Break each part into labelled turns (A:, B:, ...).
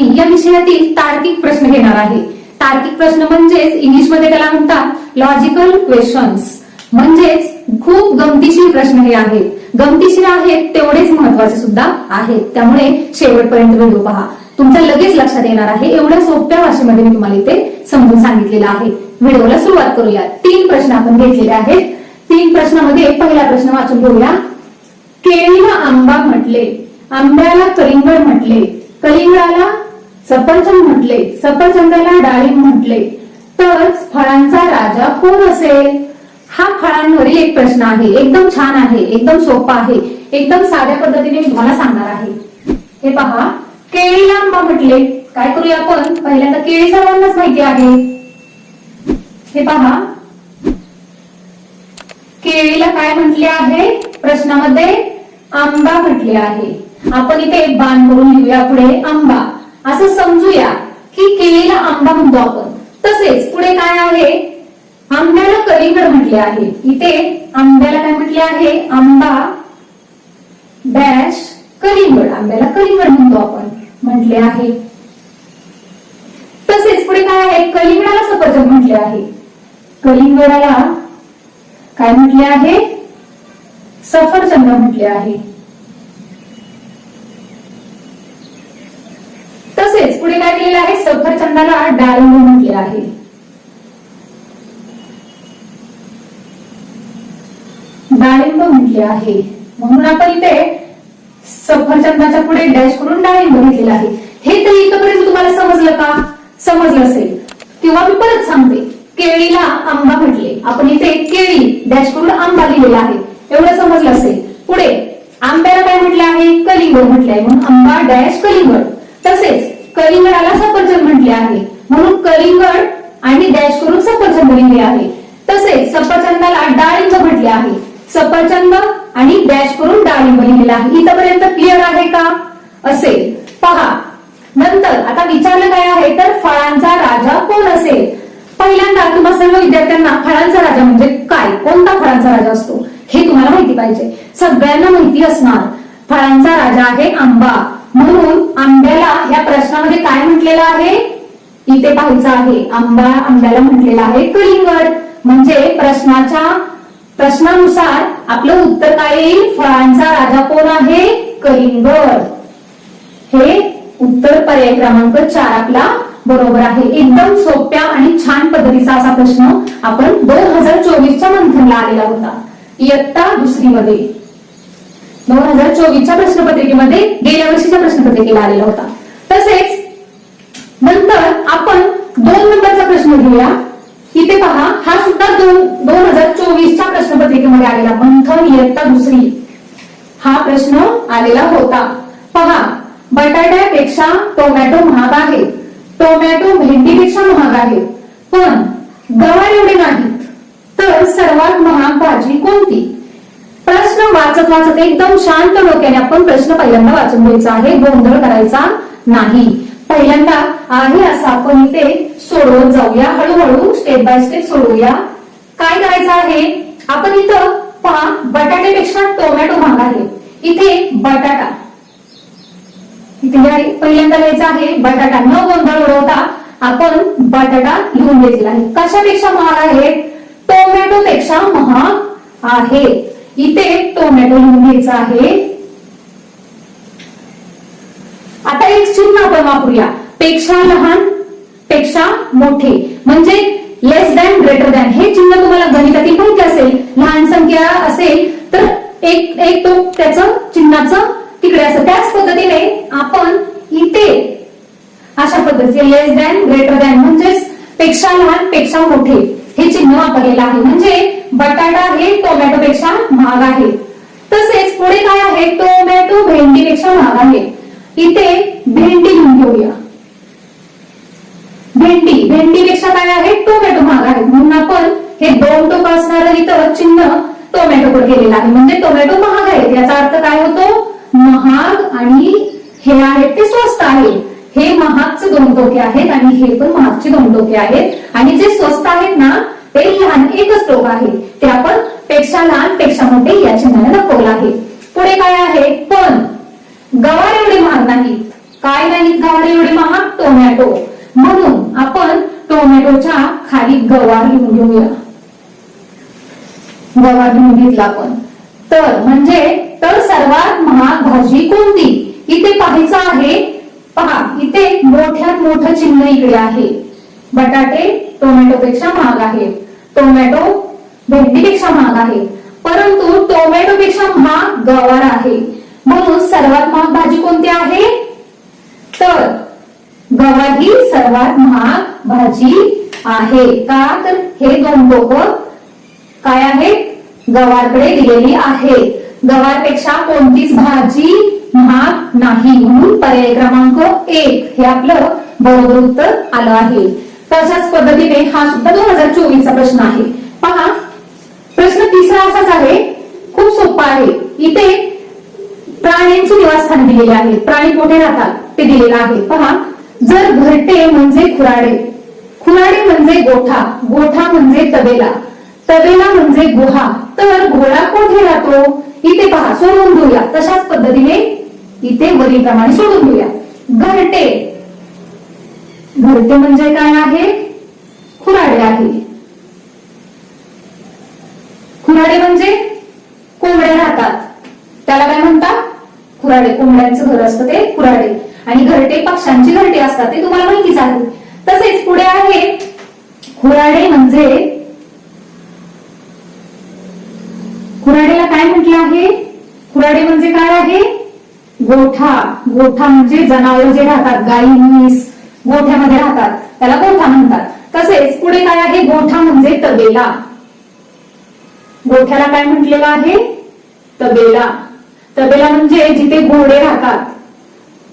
A: चाचणी या विषयातील तार्किक प्रश्न घेणार आहे. तार्किक प्रश्न म्हणजेच इंग्लिशमध्ये त्याला म्हणतात लॉजिकल क्वेश्चन्स म्हणजेच खूप गमतीशीर प्रश्न हे आहेत. गमतीशीर आहेत तेवढेच महत्त्वाचे सुद्धा आहेत. त्यामुळे शेवटपर्यंत व्हिडिओ पहा. तुमच्या लगेच लक्षात येणार आहे. एवढ्या सोप्या भाषेमध्ये मी तुम्हाला इथे समजून सांगितलेलं आहे. व्हिडिओला सुरुवात करूया. तीन प्रश्न आपण घेतलेले आहेत. तीन प्रश्नामध्ये पहिला प्रश्न वाचून घेऊया केळीला आंबा म्हटले. आंब्याला कलिंगड म्हटले. कलिंगडाला सफरचंद म्हटले सफरचंदाला डाळिंब म्हटले तर फळांचा राजा कोण असेल? हा फळांवरील एक प्रश्न आहे एकदम छान आहे एकदम सोपा आहे एकदम साध्या पद्धतीने मी तुम्हाला सांगणार आहे. हे पहा केळीला आंबा म्हटले काय करूया आपण? पहिल्यांदा केळी सर्वांनाच माहिती आहे. हे पहा केळीला काय म्हटले आहे? प्रश्नामध्ये आंबा म्हटले आहे. आपण इथे एक बाण करून लिहूया पुढे आंबा. असं समजूया की केळीला आंबा म्हणतो आपण. तसेच पुढे काय आहे? आंब्याला कलिंगड म्हटले आहे. इथे आंब्याला काय म्हटले आहे? आंबा डॅश कलिंगड. आंब्याला कलिंगड म्हणतो आपण. म्हटले आहे. तसेच पुढे काय आहे? कलिंगडाला सफरचंद म्हटले आहे. कलिंगडाला काय म्हटले आहे? सफरचंद म्हटले आहे. तसेच पुढे काय केलेलं आहे? सफरचंदाला डाळिंब म्हटले आहे. डाळिंब म्हटले आहे. म्हणून आपण इथे सफरचंदाच्या पुढे डॅश करून डाळिंब घेतलेलं आहे. हे तरी इथपर्यंत तुम्हाला समजलं का? समजलं असेल. किंवा मी परत सांगते. केळीला आंबा म्हटले. आपण इथे केळी डॅश करून आंबा लिहिलेला आहे. एवढं समजलं असेल. पुढे आंब्याला काय म्हटलं आहे? कलिंगड म्हटले आहे म्हणून आंबा डॅश कलिंगड. तसेच कलिंगडाला सफरचंद म्हटले आहे. म्हणून कलिंगड आणि डॅश करून सफरचंद लिहिले आहे. तसेच सफरचंदाला डाळिंब म्हटले आहे. सफरचंद आणि डॅश करून डाळिंब लिहिलेला आहे. इथपर्यंत क्लिअर आहे का? असेल. पहा. नंतर आता विचारलं काय आहे? तर फळांचा राजा कोण असेल? पहिल्यांदा तुम्हा सर्व विद्यार्थ्यांना फळांचा राजा म्हणजे काय? कोणता फळांचा राजा असतो? हे तुम्हाला माहिती पाहिजे. सगळ्यांना माहिती असणार. फळांचा राजा आहे आंबा. म्हणून आंब्याला या प्रश्नामध्ये काय म्हटलेलं आहे? इथे पाहायचं आहे. आंबा आंब्याला म्हटलेलं आहे कलिंगड. म्हणजे प्रश्नाच्या प्रश्नानुसार आपलं उत्तर काय येईल? फळांचा राजा कोण आहे? कलिंगड. हे उत्तर पर्याय क्रमांक चार आपला बरोबर आहे. एकदम सोप्या आणि छान पद्धतीचा असा प्रश्न आपण दोन हजार चोवीसच्या मंथनला आलेला होता. इयत्ता दुसरीमध्ये. दोन हजार चोवीसच्या प्रश्नपत्रिकेमध्ये गेल्या वर्षीच्या प्रश्नपत्रिकेला आलेला होता. तसेच नंतर आपण दोन नंबरचा प्रश्न घेऊया. इथे पहा हा सुद्धा दोन दोन हजार चोवीसच्या प्रश्नपत्रिकेमध्ये आलेला. मंथन इयत्ता दुसरी. हा प्रश्न आलेला होता. पहा बटाट्यापेक्षा टोमॅटो महाग आहे. टोमॅटो भेंडीपेक्षा महाग आहे. पण गवार एवढे नाहीत. तर सर्वात महाग भाजी कोणती? प्रश्न वाचत वाचत एकदम शांत डोक्याने आपण प्रश्न पहिल्यांदा वाचून घ्यायचा आहे. गोंधळ करायचा नाही. पहिल्यांदा आहे असं आपण इथे सोडवत जाऊया. हळूहळू स्टेप बाय स्टेप सोडवूया. काय करायचं आहे? आपण इथं पहा बटाट्यापेक्षा टोमॅटो महाग आहे. इथे बटाटा. इथे पहिल्यांदा लिहायचं आहे. बटाटा न गोंधळ उडवता आपण बटाटा लिहून घेतलेला आहे. कशापेक्षा महाग आहे? टोमॅटो पेक्षा महाग आहे. इथे टोमॅटो लिहून घ्यायचा आहे. आता एक चिन्ह आपण वापरूया. पेक्षा लहानपेक्षा मोठे म्हणजे लेस दॅन ग्रेटर दॅन हे चिन्ह तुम्हाला गणितातील माहिती असेल लहान संख्या असेल तर एक एक तो त्याचं चिन्हाचं तिकडे असं त्याच पद्धतीने आपण इथे अशा पद्धतीचे लेस दॅन ग्रेटर दॅन म्हणजेच पेक्षा लहानपेक्षा मोठे हे चिन्ह वापरलेलं आहे. म्हणजे बटाटा हे टोमॅटोपेक्षा महाग आहे. तसेच पुढे काय आहे? टोमॅटो भेंडीपेक्षा महाग आहे. इथे भेंडी लिहून घेऊया. भेंडी भेंडीपेक्षा काय आहे? टोमॅटो महाग आहे. म्हणून आपण हे दोन टोक असणारं इथं चिन्ह टोमॅटोवर केलेलं आहे. म्हणजे टोमॅटो महाग आहे. याचा अर्थ काय होतो? महाग आणि हे आहेत ते स्वस्त आहे. हे महागचे दोन टोके आहेत आणि हे पण महागचे दोन टोके आहेत. आणि जे स्वस्त आहेत ना ते लहान एकच लोक आहे ते आपण पेक्षा लहानपेक्षा मोठे या चिन्हाने दाखवलं आहे. पुढे काय आहे? पण. गवार एवढे महाग नाहीत. काय नाहीत गवार? एवढे महाग टोमॅटो. म्हणून आपण टोमॅटोच्या खाली गवार लिहून घेऊया. गवार लिहून घेतला आपण. तर म्हणजे तर सर्वात महाग भाजी कोणती? इथे पाहायचं आहे. पहा इथे मोठ्यात मोठं चिन्ह इकडे आहे. बटाटे टोमॅटोपेक्षा महाग आहे. टोमॅटो भेंडीपेक्षा महाग आहे. परंतु टोमॅटोपेक्षा महाग गवार आहे. म्हणून सर्वात महाग भाजी कोणती आहे? तर गवार ही सर्वात महाग भाजी आहे. का? तर हे दोन लोक काय आहेत? गवारकडे दिलेली आहे गवारपेक्षा कोणतीच भाजी महाग नाही. म्हणून पर्याय क्रमांक एक हे आपलं बरोबर उत्तर आलं आहे. तशाच पद्धतीने हा सुद्धा दोन हजार चोवीसचा प्रश्न आहे. पहा प्रश्न तिसरा असाच आहे. खूप सोपा आहे. इथे प्राण्यांचे निवासस्थान दिलेले आहे. प्राणी कुठे राहतात? ते दिलेलं आहे. पहा जर घरटे म्हणजे खुराडे. खुराडे म्हणजे गोठा. गोठा म्हणजे तबेला. तबेला म्हणजे गुहा. तर घोडा कोठे राहतो? इथे पहा सोडून घेऊया. तशाच पद्धतीने इथे वरील प्रमाणे सोडून घेऊया. घरटे. घरटे म्हणजे काय आहे? खुराडे आहे. खुराडे म्हणजे कोंबड्या राहतात. त्याला काय म्हणतात? खुराडे. कोंबड्यांचं घर असतं ते खुराडे. आणि घरटे पक्ष्यांची घरटे असतात ते तुम्हाला माहितीच आहे. तसेच पुढे आहे खुराडे म्हणजे खुराडेला काय म्हटलं आहे? खुराडे म्हणजे काय आहे? गोठा. गोठा म्हणजे जनावर जे राहतात गाई म्हैस गोठ्यामध्ये राहतात. त्याला गोठा म्हणतात. तसेच पुढे काय आहे? गोठा म्हणजे तबेला. गोठ्याला काय म्हटलेलं आहे? तबेला. तबेला म्हणजे जिथे घोडे राहतात.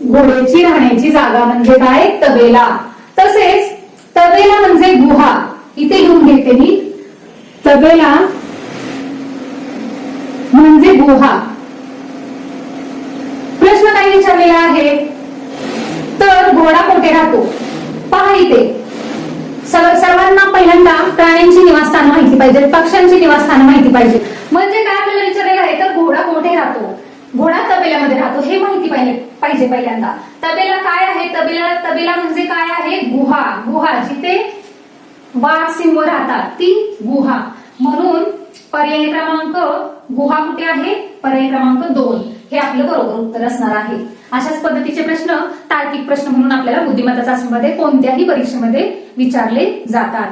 A: घोड्याची राहण्याची जागा म्हणजे काय? तबेला. तसेच तबेला म्हणजे गुहा. इथे लिहून घेते मी. तबेला म्हणजे गुहा. प्रश्न काय विचारलेला आहे? तर घोडा कोठे राहतो? पहा इथे. सर्वांना पहिल्यांदा प्राण्यांची निवासस्थान माहिती पाहिजे पक्ष्यांची निवासस्थान माहिती पाहिजे म्हणजे काय आपल्याला विचारलेलं आहे? तर घोडा कोठे राहतो? घोडा तबेल्यामध्ये राहतो हे माहिती पाहिजे पाहिजे पहिल्यांदा. तबेला काय आहे? तबेला तबेला म्हणजे काय आहे? गुहा. गुहा जिथे वाघ सिंह राहतात ती गुहा. म्हणून पर्याय क्रमांक गुहा कुठे आहे? पर्याय क्रमांक दोन. हे आपलं बरोबर उत्तर असणार आहे. अशाच पद्धतीचे प्रश्न तार्किक प्रश्न म्हणून आपल्याला बुद्धिमत्ता चाचणीमध्ये कोणत्याही परीक्षेमध्ये विचारले जातात.